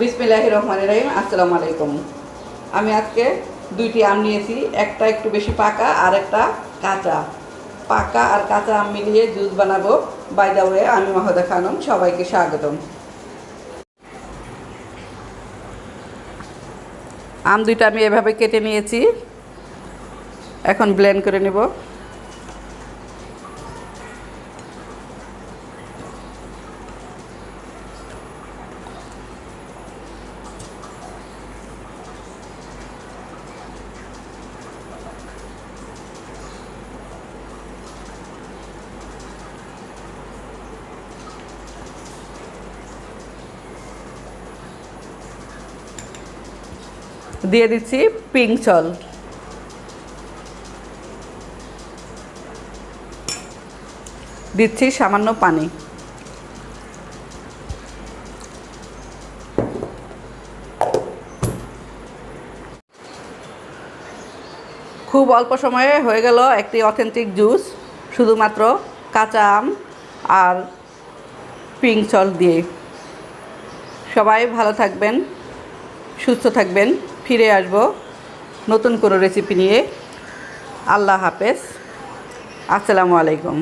বিসমিল্লাহ রহমান রহিম আসসালামু আলাইকুম আমি আজকে দুইটি আম নিয়েছি, একটা একটু বেশি পাকা আর একটা কাঁচা। পাকা আর কাঁচা আম মিলিয়ে জুস বানাবো। বাই দা ওয়ে আমি মাহদা খানম, সবাইকে স্বাগতম। আম দুইটা আমি এভাবে কেটে নিয়েছি। এখন ব্লেন্ড করে নেব। দিয়ে দিচ্ছি পিঙ্ক চল দিচ্ছি সামান্য পানি। খুব অল্প সময়ে হয়ে গেল একটি অথেন্টিক জুস শুধুমাত্র কাঁচা আম আর পিঙ্ক চল দিয়ে। সবাই ভালো থাকবেন, সুস্থ থাকবেন। ফিরে আসব নতুন কোনো রেসিপি নিয়ে। আল্লাহ হাফেজ। আসসালামু আলাইকুম।